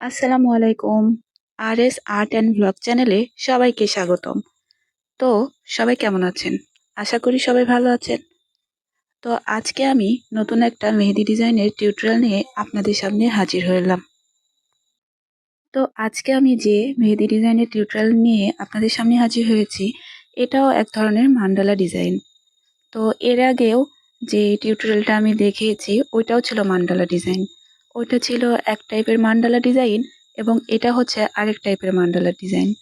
আসসালামু আলাইকুম R S art and blog চ্যানেলে সবাইকে স্বাগতম। তো, সবাই কেমন আছেন? আশা করি সবাই ভালো আছেন। তো, আজকে আমি নতুন একটা মেহেদি ডিজাইনের টিউটোরিয়াল নিয়ে আপনাদের সামনে হাজির হলাম। তো, আজকে আমি যে মেহেদি ডিজাইনের টিউটোরিয়াল নিয়ে আপনাদের সামনে হাজির হয়েছি, এটাও এক ধরনের মান্ডালা ডিজাইন। তো, এর আগেও যে টিউটোরিয়ালটা আমি দেখিয়েছি, ওইটাও ছিল মান্ডালা ডিজাইন। ওইটা ছিল এক টাইপের মান্ডালা ডিজাইন এবং এটা হচ্ছে আরেক টাইপের মান্ডালা ডিজাইন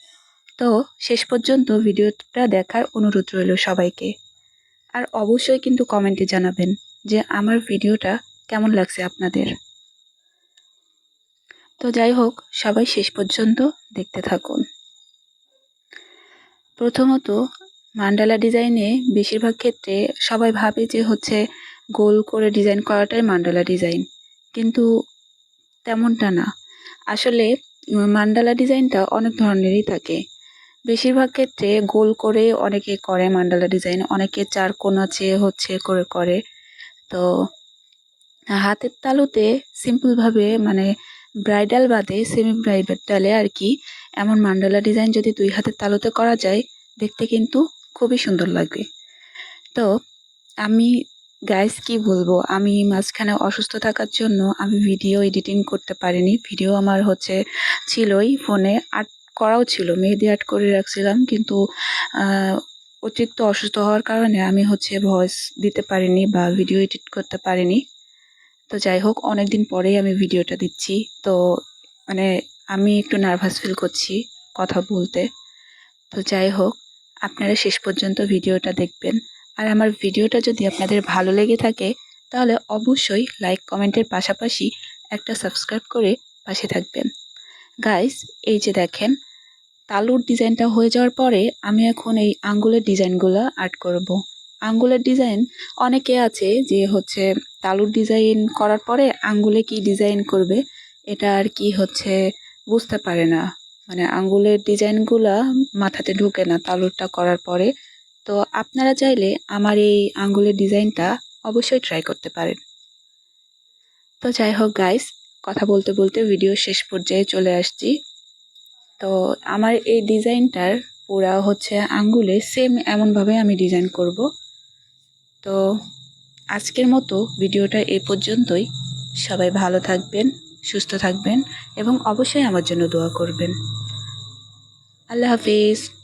তো শেষ পর্যন্ত ভিডিওটা দেখার অনুরোধ রইল সবাইকে। আর অবশ্যই কিন্তু কমেন্টে জানাবেন যে আমার ভিডিওটা কেমন লাগছে আপনাদের। তো যাই হোক, সবাই শেষ পর্যন্ত দেখতে থাকুন। প্রথমত মান্ডালা ডিজাইনে বেশিরভাগ ক্ষেত্রে সবাই ভাবে যে হচ্ছে গোল করে ডিজাইন করাটাই মান্ডালা ডিজাইন কিন্তু তেমনটা না। আসলে মান্ডালা ডিজাইনটা অনেক ধরনেরই থাকে। বেশিরভাগ ক্ষেত্রে গোল করে অনেকে করে মান্ডালা ডিজাইন, অনেকে চার কোনা চেয়ে হচ্ছে করে করে। তো, হাতের তালুতে সিম্পলভাবে মানে ব্রাইডাল বাদে সেমি ব্রাইডালে আর কি, এমন মান্ডালা ডিজাইন যদি দুই হাতের তালুতে করা যায়, দেখতে কিন্তু খুবই সুন্দর লাগবে। তো, আমি গাইস কি বলব? আমি মাঝখানে অসুস্থ থাকার জন্য আমি ভিডিও এডিটিং করতে পারিনি। ভিডিও আমার হচ্ছে ছিলই ফোনে আর্ট করাও ছিল, মেহেদি আর্ট করে রাখছিলাম। কিন্তু অতিরিক্ত অসুস্থ হওয়ার কারণে আমি হচ্ছে ভয়েস দিতে পারিনি বা ভিডিও এডিট করতে পারিনি। তো যাই হোক অনেক দিন পরেই আমি ভিডিওটা দিচ্ছি। তো মানে আমি একটু নার্ভাস ফিল করছি কথা বলতে। তো যাই হোক, আপনারা শেষ পর্যন্ত ভিডিওটা দেখবেন। আর আমার ভিডিওটা যদি আপনাদের ভালো লেগে থাকে, তাহলে অবশ্যই লাইক কমেন্টের পাশাপাশি একটা সাবস্ক্রাইব করে পাশে থাকবেন। গাইস, এই যে দেখেন, তালুর ডিজাইনটা হয়ে যাওয়ার পরে আমি এখন এই আঙ্গুলের ডিজাইনগুলো আর্ট করব। আঙ্গুলের ডিজাইন, অনেকে আছে যে হচ্ছে তালুর ডিজাইন করার পরে আঙ্গুলে কি ডিজাইন করবে, এটা আর কি হচ্ছে বুঝতে পারে না। মানে আঙ্গুলের ডিজাইনগুলা মাথাতে ঢুকে না তালুরটা করার পরে। তো আপনারা চাইলে আমার এই আঙ্গুলের ডিজাইনটা অবশ্যই ট্রাই করতে পারেন। তো যাই হোক গাইস কথা বলতে বলতে ভিডিও শেষ পর্যায়ে চলে আসছি। তো আমার এই ডিজাইনটার পুরা হচ্ছে আঙ্গুলে সেম এমনভাবে আমি ডিজাইন করব। তো আজকের মতো ভিডিওটা এ পর্যন্তই। সবাই ভালো থাকবেন, সুস্থ থাকবেন এবং অবশ্যই আমার জন্য দোয়া করবেন। আল্লাহ হাফিজ।